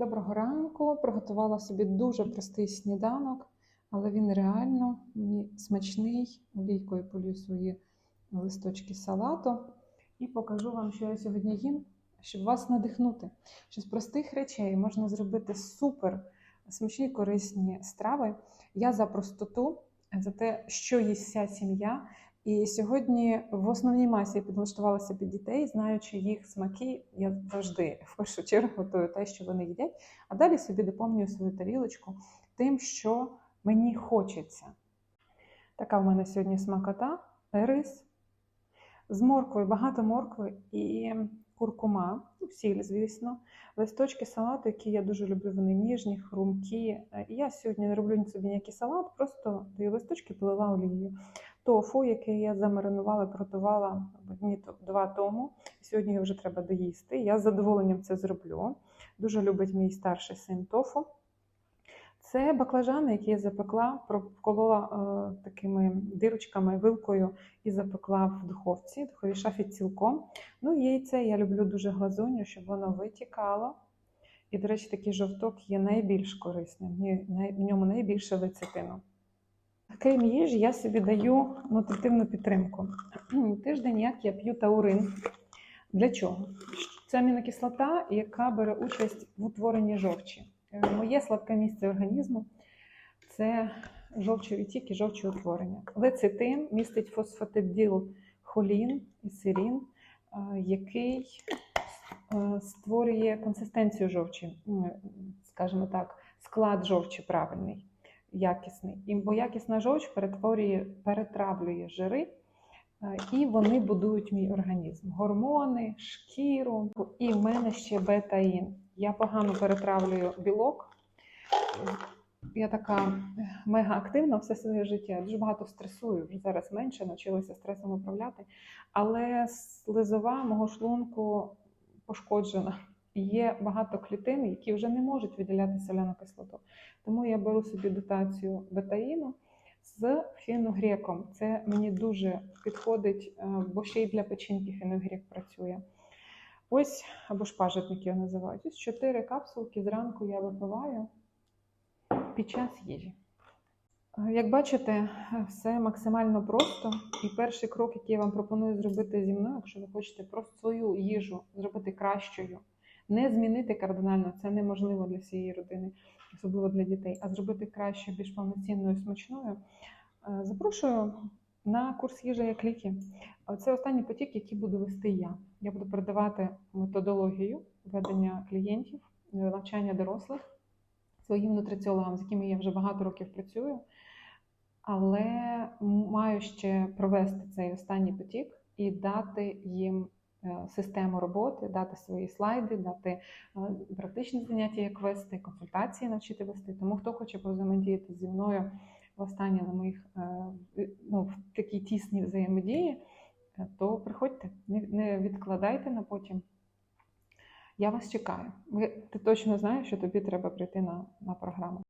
Доброго ранку. Приготувала собі дуже простий сніданок, але він реально мені смачний. Олійкою полью свої листочки салату. І покажу вам, що я сьогодні їм, щоб вас надихнути. Що з простих речей можна зробити супер смачні корисні страви. Я за простоту, за те, що їсть вся сім'я. І сьогодні в основній масі підлаштувалася під дітей, знаючи їх смаки, я завжди в першу чергу готую те, що вони їдять, а далі собі доповнюю свою тарілочку тим, що мені хочеться. Така в мене сьогодні смакота, рис з морквою, багато моркви і куркума, ну, сіль, звісно, листочки салату, які я дуже люблю, вони ніжні, хрумкі. Я сьогодні не роблю собі ніякий салат, просто даю листочки, полила олією тофу, яке я замаринувала, приготувала дні два тому. Сьогодні його вже треба доїсти. Я з задоволенням це зроблю. Дуже любить мій старший син тофу. Це баклажани, які я запекла, проколола е, такими дирочками, вилкою і запекла в духовці, духовій шафі цілком. Ну, яйце я люблю дуже глазуню, щоб воно витікало. І, до речі, такий жовток є найбільш корисним, в ньому найбільше лецитину. Крім їжі, я собі даю нутритивну підтримку. Тиждень як я п'ю таурин. Для чого? Це амінокислота, яка бере участь в утворенні жовчі. Моє слабке місце організму це жовчові тік і жовчоутворення. Лецитин містить фосфатиділ холін і сирін, який створює консистенцію жовчі, скажімо так, склад жовчі правильний якісний. Бо якісна жовч перетворює, перетравлює жири, і вони будують мій організм. Гормони, шкіру. І в мене ще бета-ін. Я погано перетравлюю білок. Я така мега активна все своє життя. Дуже багато стресую. Вже зараз менше навчилася стресом управляти. Але слизова мого шлунку пошкоджена. Є багато клітин, які вже не можуть виділяти соляну кислоту. Тому я беру собі дотацію бетаїну з фіногреком. Це мені дуже підходить, бо ще й для печінки фіногрек працює. Ось, або ж пажитник його називають. Ось 4 капсулки зранку я випиваю під час їжі. Як бачите, все максимально просто. І перший крок, який я вам пропоную зробити зі мною, якщо ви хочете просто свою їжу зробити кращою, не змінити кардинально, це неможливо для всієї родини, особливо для дітей, а зробити краще, більш повноцінною, смачною. Запрошую на курс їжа як ліки. Це останній потік, який буду вести я. Я буду передавати методологію ведення клієнтів, навчання дорослих своїм нутриціологам, з якими я вже багато років працюю. Але маю ще провести цей останній потік і дати їм систему роботи, дати свої слайди, дати практичні заняття, як вести, консультації навчити вести. Тому хто хоче повзаємодіяти зі мною востаннє на моїх ну, в такій тісній взаємодії, то приходьте, не відкладайте на потім. Я вас чекаю. Ти точно знаєш, що тобі треба прийти на, на програму.